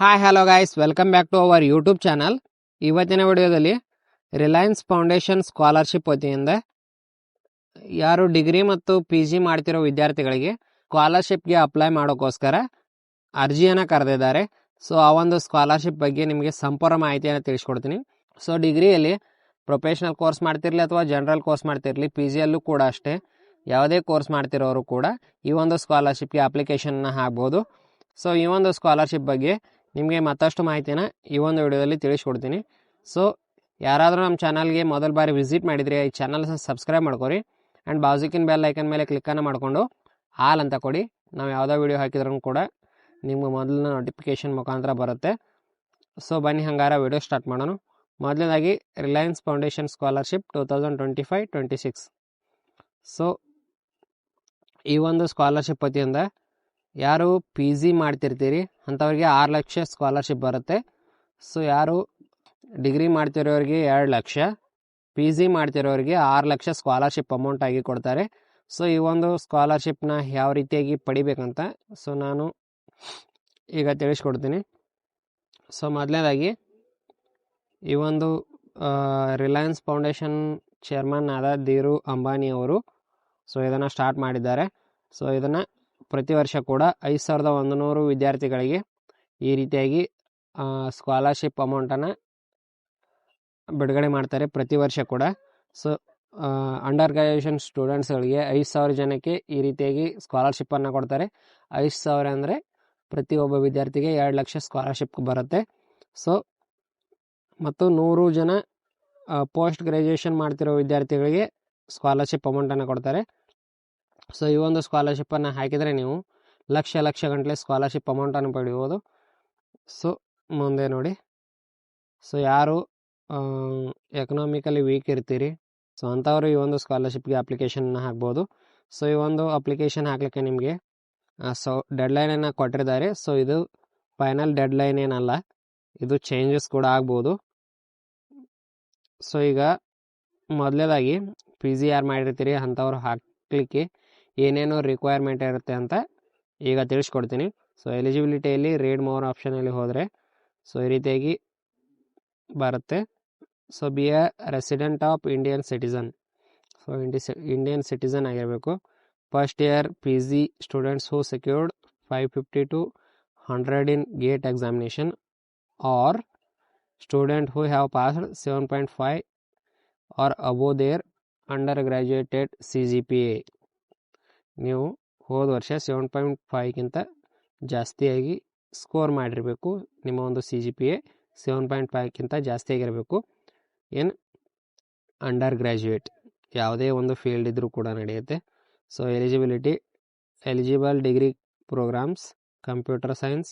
Hi hello guys welcome back to our YouTube channel ಇವತ್ತಿನ ವಿಡಿಯೋದಲ್ಲಿ Reliance foundation scholarship ವತಿಯಿಂದ ಯಾರು ಡಿಗ್ರಿ ಮತ್ತು ಪಿ ಜಿ ಮಾಡ್ತಿರೋ ವಿದ್ಯಾರ್ಥಿಗಳಿಗೆ ಸ್ಕಾಲರ್ಶಿಪ್ಗೆ ಅಪ್ಲೈ ಮಾಡೋಕ್ಕೋಸ್ಕರ ಅರ್ಜಿಯನ್ನು ಕರೆದಿದ್ದಾರೆ. ಸೊ ಆ ಒಂದು ಸ್ಕಾಲರ್ಶಿಪ್ ಬಗ್ಗೆ ನಿಮಗೆ ಸಂಪೂರ್ಣ ಮಾಹಿತಿಯನ್ನು ತಿಳಿಸ್ಕೊಡ್ತೀನಿ. ಸೊ ಡಿಗ್ರಿಯಲ್ಲಿ ಪ್ರೊಫೆಷ್ನಲ್ ಕೋರ್ಸ್ ಮಾಡ್ತಿರಲಿ ಅಥವಾ ಜನರಲ್ ಕೋರ್ಸ್ ಮಾಡ್ತಿರಲಿ ಪಿ ಜಿಯಲ್ಲೂ ಕೂಡ ಅಷ್ಟೇ. ಯಾವುದೇ ಕೋರ್ಸ್ ಮಾಡ್ತಿರೋರು ಕೂಡ ಈ ಒಂದು ಸ್ಕಾಲರ್ಶಿಪ್ಗೆ ಅಪ್ಲಿಕೇಶನ್ನ ಹಾಕ್ಬೋದು. ಸೊ ಈ ಒಂದು ಸ್ಕಾಲರ್ಶಿಪ್ ಬಗ್ಗೆ ನಿಮಗೆ ಮತ್ತಷ್ಟು ಮಾಹಿತಿನ ಈ ಒಂದು ವಿಡಿಯೋದಲ್ಲಿ ತಿಳಿಸ್ಕೊಡ್ತೀನಿ. ಸೊ ಯಾರಾದರೂ ನಮ್ಮ ಚಾನಲ್ಗೆ ಮೊದಲ ಬಾರಿ ವಿಸಿಟ್ ಮಾಡಿದರೆ ಈ ಚಾನಲ್ ಸಬ್ಸ್ಕ್ರೈಬ್ ಮಾಡ್ಕೊರಿ ಆ್ಯಂಡ್ ಬಾಜುಕಿನ ಬೆಲ್ ಐಕನ್ ಮೇಲೆ ಕ್ಲಿಕ್ಕನ್ನು ಮಾಡಿಕೊಂಡು ಹಾಲ್ ಅಂತ ಕೊಡಿ. ನಾವು ಯಾವುದೋ ವಿಡಿಯೋ ಹಾಕಿದ್ರೂ ಕೂಡ ನಿಮ್ಗೆ ಮೊದಲಿನ ನೋಟಿಫಿಕೇಷನ್ ಮುಖಾಂತರ ಬರುತ್ತೆ. ಸೊ ಬನ್ನಿ ಹಂಗಾರ ವಿಡಿಯೋ ಸ್ಟಾರ್ಟ್ ಮಾಡೋಣ. ಮೊದಲನೇದಾಗಿ Reliance foundation scholarship two thousand twenty five twenty six so ಈ ಒಂದು ಸ್ಕಾಲರ್ಶಿಪ್ ವತಿಯಿಂದ ಯಾರು ಪಿ ಜಿ ಮಾಡ್ತಿರ್ತೀರಿ? ಅಂಥವ್ರಿಗೆ ಆರು ಲಕ್ಷ ಸ್ಕಾಲರ್ಶಿಪ್ ಬರುತ್ತೆ. ಸೊ ಯಾರು ಡಿಗ್ರಿ ಮಾಡ್ತಿರೋರಿಗೆ ಎರಡು ಲಕ್ಷ ಪಿ ಜಿ ಮಾಡ್ತಿರೋರಿಗೆ ಆರು ಲಕ್ಷ ಸ್ಕಾಲರ್ಶಿಪ್ ಅಮೌಂಟ್ ಆಗಿ ಕೊಡ್ತಾರೆ. ಸೊ ಈ ಒಂದು ಸ್ಕಾಲರ್ಶಿಪ್ನ ಯಾವ ರೀತಿಯಾಗಿ ಪಡಿಬೇಕಂತ ಸೊ ನಾನು ಈಗ ತಿಳಿಸ್ಕೊಡ್ತೀನಿ. ಸೊ ಮೊದಲನೇದಾಗಿ ಈ ಒಂದು ರಿಲಯನ್ಸ್ ಫೌಂಡೇಶನ್ ಚೇರ್ಮನ್ ಆದ ಧೀರು ಅಂಬಾನಿ ಅವರು ಸೊ ಇದನ್ನು ಸ್ಟಾರ್ಟ್ ಮಾಡಿದ್ದಾರೆ. ಸೊ ಇದನ್ನು ಪ್ರತಿ ವರ್ಷ ಕೂಡ ಐದು ಸಾವಿರದ ಒಂದು ನೂರು ವಿದ್ಯಾರ್ಥಿಗಳಿಗೆ ಈ ರೀತಿಯಾಗಿ ಸ್ಕಾಲರ್ಶಿಪ್ ಅಮೌಂಟನ್ನು ಬಿಡುಗಡೆ ಮಾಡ್ತಾರೆ ಪ್ರತಿ ವರ್ಷ ಕೂಡ. ಸೊ ಅಂಡರ್ ಗ್ರಾಜುಯೇಷನ್ ಸ್ಟೂಡೆಂಟ್ಸ್ಗಳಿಗೆ ಐದು ಸಾವಿರ ಜನಕ್ಕೆ ಈ ರೀತಿಯಾಗಿ ಸ್ಕಾಲರ್ಶಿಪ್ಪನ್ನು ಕೊಡ್ತಾರೆ. ಐದು ಸಾವಿರ ಅಂದರೆ ಪ್ರತಿಯೊಬ್ಬ ವಿದ್ಯಾರ್ಥಿಗೆ ಎರಡು ಲಕ್ಷ ಸ್ಕಾಲರ್ಶಿಪ್ ಬರುತ್ತೆ. ಸೊ ಮತ್ತು ನೂರು ಜನ ಪೋಸ್ಟ್ ಗ್ರ್ಯಾಜುಯೇಷನ್ ಮಾಡ್ತಿರೋ ವಿದ್ಯಾರ್ಥಿಗಳಿಗೆ ಸ್ಕಾಲರ್ಶಿಪ್ ಅಮೌಂಟನ್ನು ಕೊಡ್ತಾರೆ. ಸೊ ಈ ಒಂದು ಸ್ಕಾಲರ್ಶಿಪ್ಪನ್ನು ಹಾಕಿದರೆ ನೀವು ಲಕ್ಷ ಲಕ್ಷ ಗಂಟಲೆ ಸ್ಕಾಲರ್ಶಿಪ್ ಅಮೌಂಟನ್ನು ಪಡೆಯುವುದು ಸೊ ಮುಂದೆ ನೋಡಿ. ಸೊ ಯಾರು ಎಕನಾಮಿಕಲಿ ವೀಕ್ ಇರ್ತೀರಿ? ಸೊ ಅಂಥವರು ಈ ಒಂದು ಸ್ಕಾಲರ್ಶಿಪ್ಗೆ ಅಪ್ಲಿಕೇಶನ್ನ ಹಾಕ್ಬೋದು. ಸೊ ಈ ಒಂದು ಅಪ್ಲಿಕೇಶನ್ ಹಾಕಲಿಕ್ಕೆ ನಿಮಗೆ ಸೊ ಡೆಡ್ಲೈನನ್ನು ಕೊಟ್ಟಿದ್ದಾರೆ. ಸೊ ಇದು ಫೈನಲ್ ಡೆಡ್ಲೈನ್ ಏನಲ್ಲ, ಇದು ಚೇಂಜಸ್ ಕೂಡ ಆಗ್ಬೋದು. ಸೊ ಈಗ ಮೊದಲೇದಾಗಿ ಪಿ ಜಿ ಯಾರು ಮಾಡಿರ್ತೀರಿ ಅಂಥವ್ರು ಹಾಕಲಿಕ್ಕೆ ಏನೇನು ರಿಕ್ವೈರ್ಮೆಂಟ್ ಇರುತ್ತೆ ಅಂತ ಈಗ ತಿಳಿಸ್ಕೊಡ್ತೀನಿ. ಸೊ ಎಲಿಜಿಬಿಲಿಟಿಯಲ್ಲಿ ರೀಡ್ ಮೋರ್ ಆಪ್ಷನಲ್ಲಿ ಹೋದರೆ ಸೊ ಈ ರೀತಿಯಾಗಿ ಬರುತ್ತೆ. So be a resident of Indian citizen so Indi Indian citizen ಆಗಿರಬೇಕು. First year P G students who secured five fifty two hundred in GATE examination or student who have passed seven point five or above there under graduated C G P A ನೀವು ಹೋದ ವರ್ಷ seven point ಫೈವ್ಗಿಂತ ಜಾಸ್ತಿಯಾಗಿ score ಮಾಡಿರಬೇಕು. ನಿಮ್ಮ ಒಂದು C G P A seven point ಫೈವ್ಗಿಂತ ಜಾಸ್ತಿಯಾಗಿರಬೇಕು ಏನು under graduate ಯಾವುದೇ ಒಂದು ಫೀಲ್ಡ್ ಇದ್ದರೂ ಕೂಡ ನಡೆಯುತ್ತೆ. So eligibility eligible degree programmes computer science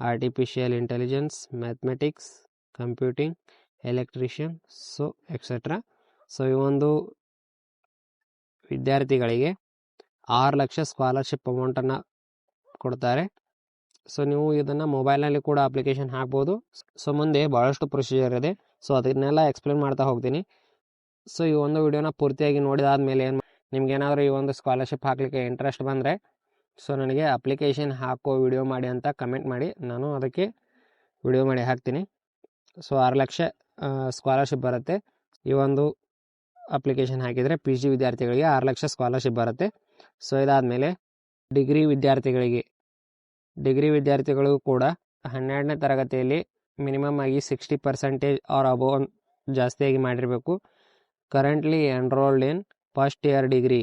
artificial intelligence mathematics computing electrician so etcetera so ಈ ಒಂದು ವಿದ್ಯಾರ್ಥಿಗಳಿಗೆ ಆರು ಲಕ್ಷ ಸ್ಕಾಲರ್ಶಿಪ್ ಅಮೌಂಟನ್ನು ಕೊಡ್ತಾರೆ. ಸೊ, ನೀವು ಇದನ್ನು ಮೊಬೈಲ್ನಲ್ಲಿ ಕೂಡ ಅಪ್ಲಿಕೇಶನ್ ಹಾಕ್ಬೋದು. ಸೊ, ಮುಂದೆ ಭಾಳಷ್ಟು ಪ್ರೊಸೀಜರ್ ಇದೆ. ಸೊ, ಅದನ್ನೆಲ್ಲ ಎಕ್ಸ್ಪ್ಲೇನ್ ಮಾಡ್ತಾ ಹೋಗ್ತೀನಿ. ಸೊ, ಈ ಒಂದು ವಿಡಿಯೋನ ಪೂರ್ತಿಯಾಗಿ ನೋಡಿದಾದ್ಮೇಲೆ ಏನು ನಿಮ್ಗೇನಾದರೂ ಈ ಒಂದು ಸ್ಕಾಲರ್ಶಿಪ್ ಹಾಕಲಿಕ್ಕೆ ಇಂಟ್ರೆಸ್ಟ್ ಬಂದರೆ, ಸೊ, ನನಗೆ ಅಪ್ಲಿಕೇಶನ್ ಹಾಕೋ ವಿಡಿಯೋ ಮಾಡಿ ಅಂತ ಕಮೆಂಟ್ ಮಾಡಿ. ನಾನು ಅದಕ್ಕೆ ವಿಡಿಯೋ ಮಾಡಿ ಹಾಕ್ತೀನಿ. ಸೊ, ಆರು ಲಕ್ಷ ಸ್ಕಾಲರ್ಶಿಪ್ ಬರುತ್ತೆ. ಈ ಒಂದು ಅಪ್ಲಿಕೇಶನ್ ಹಾಕಿದರೆ ಪಿ ಜಿ ವಿದ್ಯಾರ್ಥಿಗಳಿಗೆ ಆರು ಲಕ್ಷ ಸ್ಕಾಲರ್ಶಿಪ್ ಬರುತ್ತೆ. ಸೊ ಇದಾದಮೇಲೆ ಡಿಗ್ರಿ ವಿದ್ಯಾರ್ಥಿಗಳಿಗೆ. ಡಿಗ್ರಿ ವಿದ್ಯಾರ್ಥಿಗಳು ಕೂಡ ಹನ್ನೆರಡನೇ ತರಗತಿಯಲ್ಲಿ ಮಿನಿಮಮ್ ಆಗಿ ಸಿಕ್ಸ್ಟಿ ಪರ್ಸೆಂಟೇಜ್ ಆರ್ ಅಬೋ ಜಾಸ್ತಿಯಾಗಿ ಮಾಡಿರಬೇಕು. Currently enrolled in first year degree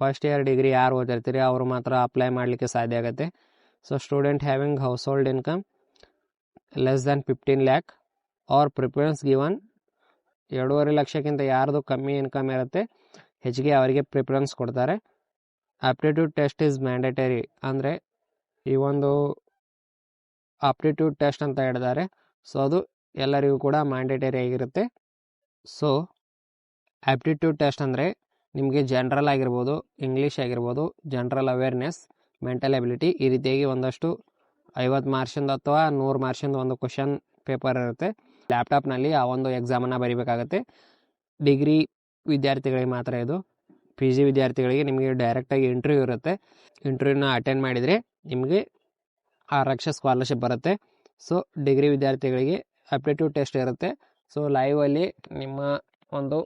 first year degree ಯಾರು ಓದಿರ್ತೀರಿ? ಅವರು ಮಾತ್ರ ಅಪ್ಲೈ ಮಾಡಲಿಕ್ಕೆ ಸಾಧ್ಯ ಆಗುತ್ತೆ. So student having household income less than fifteen lakh are preference given ಎರಡೂವರೆ ಲಕ್ಷಕ್ಕಿಂತ ಯಾರ್ದು ಕಮ್ಮಿ ಇನ್ಕಮ್ ಇರುತ್ತೆ, ಹೆಚ್ಚಿಗೆ ಅವರಿಗೆ ಪ್ರಿಫರೆನ್ಸ್ ಕೊಡ್ತಾರೆ. ಆಪ್ಟಿಟ್ಯೂಡ್ ಟೆಸ್ಟ್ ಈಸ್ ಮ್ಯಾಂಡೇಟರಿ ಅಂದರೆ ಈ ಒಂದು ಆಪ್ಟಿಟ್ಯೂಡ್ ಟೆಸ್ಟ್ ಅಂತ ಹೇಳಿದ್ದಾರೆ. ಸೊ ಅದು ಎಲ್ಲರಿಗೂ ಕೂಡ ಮ್ಯಾಂಡೇಟರಿ ಆಗಿರುತ್ತೆ. ಸೊ ಆಪ್ಟಿಟ್ಯೂಡ್ ಟೆಸ್ಟ್ ಅಂದರೆ ನಿಮಗೆ ಜನರಲ್ ಆಗಿರ್ಬೋದು ಇಂಗ್ಲೀಷ್ ಆಗಿರ್ಬೋದು ಜನರಲ್ ಅವೇರ್ನೆಸ್ ಮೆಂಟಲ್ ಎಬಿಲಿಟಿ ಈ ರೀತಿಯಾಗಿ ಒಂದಷ್ಟು ಐವತ್ತು ಮಾರ್ಕ್ಸಿಂದ ಅಥವಾ ನೂರು ಮಾರ್ಕ್ಸಿಂದ ಒಂದು ಕ್ವಶನ್ ಪೇಪರ್ ಇರುತ್ತೆ. ಲ್ಯಾಪ್ಟಾಪ್ನಲ್ಲಿ ಆ ಒಂದು ಎಕ್ಸಾಮನ್ನು ಬರೀಬೇಕಾಗತ್ತೆ. ಡಿಗ್ರಿ ವಿದ್ಯಾರ್ಥಿಗಳಿಗೆ ಮಾತ್ರ ಇದು. ಪಿ ಜಿ ವಿದ್ಯಾರ್ಥಿಗಳಿಗೆ ನಿಮಗೆ ಡೈರೆಕ್ಟಾಗಿ ಇಂಟರ್ವ್ಯೂ ಇರುತ್ತೆ. ಇಂಟರ್ವ್ಯೂನ ಅಟೆಂಡ್ ಮಾಡಿದರೆ ನಿಮಗೆ ಆ ಲಕ್ಷ ಸ್ಕಾಲರ್ಶಿಪ್ ಬರುತ್ತೆ. ಸೊ ಡಿಗ್ರಿ ವಿದ್ಯಾರ್ಥಿಗಳಿಗೆ ಅಪ್ಟಿಟ್ಯೂಡ್ ಟೆಸ್ಟ್ ಇರುತ್ತೆ. ಸೊ ಲೈವಲ್ಲಿ ನಿಮ್ಮ ಒಂದು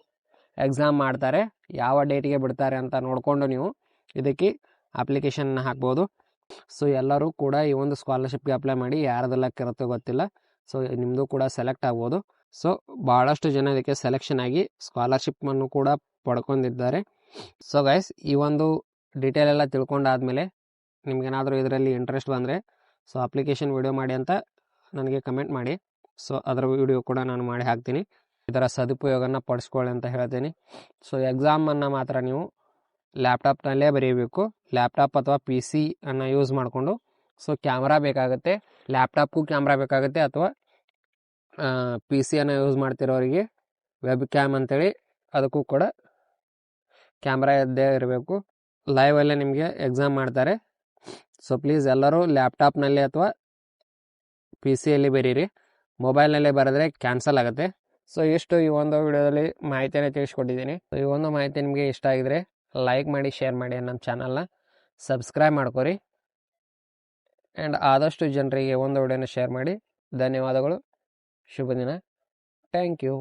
ಎಕ್ಸಾಮ್ ಮಾಡ್ತಾರೆ. ಯಾವ ಡೇಟಿಗೆ ಬಿಡ್ತಾರೆ ಅಂತ ನೋಡಿಕೊಂಡು ನೀವು ಇದಕ್ಕೆ ಅಪ್ಲಿಕೇಶನ್ನ ಹಾಕ್ಬೋದು. ಸೊ ಎಲ್ಲರೂ ಕೂಡ ಈ ಒಂದು ಸ್ಕಾಲರ್ಶಿಪ್ಗೆ ಅಪ್ಲೈ ಮಾಡಿ ಯಾರ್ದು ಲಕ್ ಇರುತ್ತೋ ಗೊತ್ತಿಲ್ಲ. ಸೊ ನಿಮ್ಮದು ಕೂಡ ಸೆಲೆಕ್ಟ್ ಆಗ್ಬೋದು. ಸೊ ಭಾಳಷ್ಟು ಜನ ಇದಕ್ಕೆ ಸೆಲೆಕ್ಷನ್ ಆಗಿ ಸ್ಕಾಲರ್ಶಿಪ್ಪನ್ನು ಕೂಡ ಪಡ್ಕೊಂಡಿದ್ದಾರೆ. ಸೊ ಗೈಸ್ ಈ ಒಂದು ಡೀಟೇಲ್ ಎಲ್ಲ ತಿಳ್ಕೊಂಡಾದಮೇಲೆ ನಿಮ್ಗೇನಾದರೂ ಇದರಲ್ಲಿ ಇಂಟ್ರೆಸ್ಟ್ ಬಂದರೆ ಸೊ ಅಪ್ಲಿಕೇಶನ್ ವಿಡಿಯೋ ಮಾಡಿ ಅಂತ ನನಗೆ ಕಮೆಂಟ್ ಮಾಡಿ. ಸೊ ಅದರ ವಿಡಿಯೋ ಕೂಡ ನಾನು ಮಾಡಿ ಹಾಕ್ತೀನಿ. ಇದರ ಸದುಪಯೋಗನ ಪಡಿಸ್ಕೊಳ್ಳಿ ಅಂತ ಹೇಳ್ತೀನಿ. ಸೊ ಎಕ್ಸಾಮನ್ನು ಮಾತ್ರ ನೀವು ಲ್ಯಾಪ್ಟಾಪ್ನಲ್ಲೇ ಬರೀಬೇಕು. ಲ್ಯಾಪ್ಟಾಪ್ ಅಥವಾ ಪಿ ಸಿ ಅನ್ನು ಯೂಸ್ ಮಾಡಿಕೊಂಡು ಸೊ ಕ್ಯಾಮ್ರಾ ಬೇಕಾಗುತ್ತೆ. ಲ್ಯಾಪ್ಟಾಪ್ಗೂ ಕ್ಯಾಮ್ರಾ ಬೇಕಾಗುತ್ತೆ ಅಥವಾ ಪಿ ಸಿಯನ್ನು ಯೂಸ್ ಮಾಡ್ತಿರೋರಿಗೆ ವೆಬ್ ಕ್ಯಾಮ್ ಅಂತೇಳಿ, ಅದಕ್ಕೂ ಕೂಡ ಕ್ಯಾಮ್ರಾ ಇದ್ದೇ ಇರಬೇಕು. ಲೈವಲ್ಲೇ ನಿಮಗೆ ಎಕ್ಸಾಮ್ ಮಾಡ್ತಾರೆ. ಸೊ ಪ್ಲೀಸ್ ಎಲ್ಲರೂ ಲ್ಯಾಪ್ಟಾಪ್ನಲ್ಲಿ ಅಥವಾ ಪಿ ಸಿಯಲ್ಲಿ ಬರೀರಿ. ಮೊಬೈಲ್ನಲ್ಲೇ ಬರೆದ್ರೆ ಕ್ಯಾನ್ಸಲ್ ಆಗುತ್ತೆ. ಸೊ ಇಷ್ಟು ಈ ಒಂದು ವಿಡಿಯೋದಲ್ಲಿ ಮಾಹಿತಿಯನ್ನು ತಿಳಿಸ್ಕೊಟ್ಟಿದ್ದೀನಿ. ಸೊ ಈ ಒಂದು ಮಾಹಿತಿ ನಿಮಗೆ ಇಷ್ಟ ಆಗಿದರೆ ಲೈಕ್ ಮಾಡಿ ಶೇರ್ ಮಾಡಿ ನಮ್ಮ ಚಾನಲ್ನ ಸಬ್ಸ್ಕ್ರೈಬ್ ಮಾಡ್ಕೊರಿ. ಆ್ಯಂಡ್ ಆದಷ್ಟು ಜನರಿಗೆ ಒಂದು ವಿಡಿಯೋನ ಶೇರ್ ಮಾಡಿ. ಧನ್ಯವಾದಗಳು. ಶುಭ ದಿನ. Thank you